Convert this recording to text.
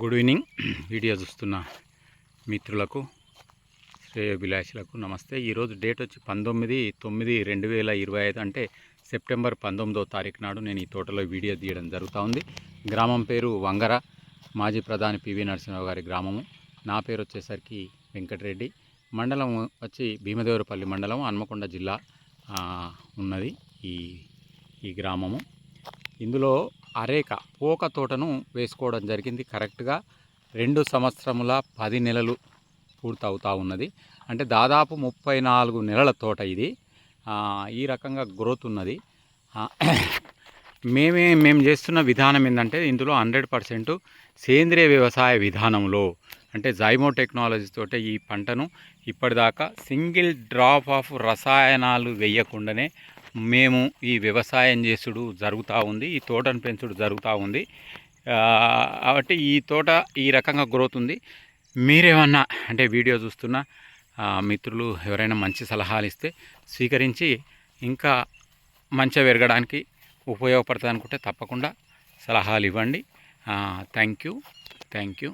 Good evening. Video చూస్తున్న మిత్రులకు శ్రేయోభిలాషులకు నమస్తే. ఈరోజు డేట్ వచ్చి పంతొమ్మిది తొమ్మిది రెండు వేల ఇరవై ఐదు అంటే సెప్టెంబర్ పంతొమ్మిదో తారీఖు నాడు నేను ఈ తోటలో వీడియో తీయడం జరుగుతూ ఉంది. గ్రామం పేరు వంగర మాజీ ప్రధాని పివి నరసింహరావు గారి గ్రామము. నా పేరు వచ్చేసరికి వెంకటరెడ్డి. మండలం వచ్చి భీమదేవరపల్లి మండలం హన్మకొండ జిల్లా ఉన్నది ఈ ఈ గ్రామము. ఇందులో అరేక పోక తోటను వేసుకోవడం జరిగింది. కరెక్ట్గా రెండు సంవత్సరముల పది నెలలు పూర్తవుతూ ఉన్నది. అంటే దాదాపు ముప్పై నాలుగు నెలల తోట ఇది. ఈ రకంగా గ్రోత్ ఉన్నది. మేమే మేము చేస్తున్న విధానం ఏంటంటే ఇందులో హండ్రెడ్ పర్సెంట్ సేంద్రియ వ్యవసాయ విధానంలో అంటే జైమో టెక్నాలజీ తోటే ఈ పంటను ఇప్పటిదాకా సింగిల్ డ్రాప్ ఆఫ్ రసాయనాలు వేయకుండానే మేము ఈ వ్యవసాయం చేసుడు జరుగుతూ ఉంది ఈ తోటను పెంచుడు జరుగుతూ ఉంది. కాబట్టి ఈ తోట ఈ రకంగా గ్రోత్ ఉంది. మీరేమన్నా అంటే వీడియో చూస్తున్న మిత్రులు ఎవరైనా మంచి సలహాలు ఇస్తే స్వీకరించి ఇంకా మంచిగా పెరగడానికి ఉపయోగపడుతుంది అనుకుంటే తప్పకుండా సలహాలు ఇవ్వండి. Thank you thank you